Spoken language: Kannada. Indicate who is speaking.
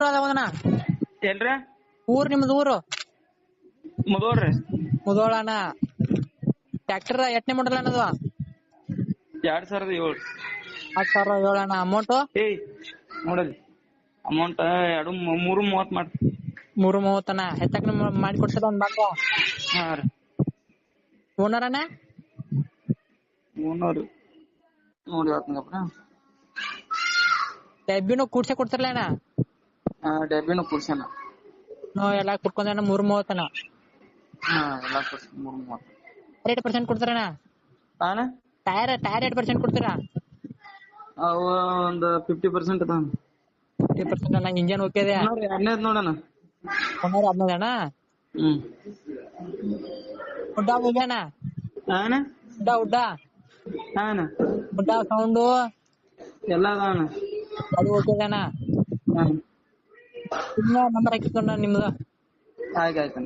Speaker 1: ಅದಾವದನ
Speaker 2: ಎಲ್ರಿ?
Speaker 1: ಊರ್ ನಿಮ್ದು ಊರು?
Speaker 2: ಮುದೋಳ್ರಿ.
Speaker 1: ಮುದೋಳನ. ಟ್ರ್ಯಾಕ್ಟರ್ ಎಟ್ನೇ ಮಾಡಲ್ ಅನ್ನೋದು
Speaker 2: ಎರಡ್ ಸಾವಿರದ ಏಳು.
Speaker 1: ಹತ್ತು ಸಾವಿರ ಏಳಣ್ಣ. ಅಮೌಂಟ್
Speaker 2: ಏಯ್ ನೋಡಲಿ ಅಮೌಂಟ್ ಎರಡು ಮೂ- ಮೂರು ಮೂವತ್ ಮಾಡ್ರಿ
Speaker 1: ಮೂರು ಮೂವತ್ತನ. ಹೆಚ್ಚಾಕ ಮಾಡಿ ಕೊಡ್ತದ ಒಂದ್ ಬಾಕ
Speaker 2: ಹಾ ರೀ.
Speaker 1: ಓನರ್ ಅಣ್ಣ?
Speaker 2: ಮುನ್ನೂರು ನೋಡಿ ಹೇಳ್ತೀನಪ್ಪ
Speaker 1: ಡಬ್ಬಿನೂ ಕೂಡ್ಸೆ ಕೊಡ್ತಿರ್ಲ ಅಣ್ಣ?
Speaker 2: ಡೆಬ್ಬಿನೂ ಕೂರ್ಸ್ಯಾನ
Speaker 1: ಹ್ಞೂ ಎಲ್ಲಾ ಕುಟ್ಕೊಂಡಣ್ಣ ಮೂರ್ ಮೂವತ್ತನ?
Speaker 2: ಹಾ ಎಲ್ಲಾ ಕುಡ್ಸಿ ಮೂರು ಮೂವತ್ತು.
Speaker 1: ಏಟ್ ಪರ್ಸೆಂಟ್ ಕೊಡ್ತಾರಣ್ಣ?
Speaker 2: ಅಣ್ಣ
Speaker 1: ಟೈರ್ ಟೈರ್ ಏಟ್ ಪರ್ಸೆಂಟ್ ಕೊಡ್ತೀರಾ?
Speaker 2: ಅವ ಒಂದು ಫಿಫ್ಟಿ ಪರ್ಸೆಂಟ್ ಅದ
Speaker 1: ಫಿಫ್ಟಿ ಪರ್ಸೆಂಟ್ ಅಣ್ಣ ಇಂಜನ್ ಓಕೆ ಇದೆ.
Speaker 2: ಹದಿನೈದು ನೋಡಣ.
Speaker 1: ಓನರ್ ಹದಿನೈದು ಅಣ್ಣ?
Speaker 2: ಹ್ಮ್.
Speaker 1: ಉಡ್ಡ ಹೋಗ್ಯಾಣ ಅಣ್ಣ ಉಡ್ಡ ಉಡ್ಡ?
Speaker 2: ಅಣ್ಣ
Speaker 1: ಉಡ್ಡ ಸೌಂಡು
Speaker 2: ಎಲ್ಲ ಅದ ಅಣ್ಣ
Speaker 1: ಅದು ಓಕೆ ಅಣ್ಣ ನಂಬರ್ ಹಾಕಿಕೊಂಡ ನಿಮ್ದು
Speaker 2: ಆಯ್ತು ಆಯ್ತು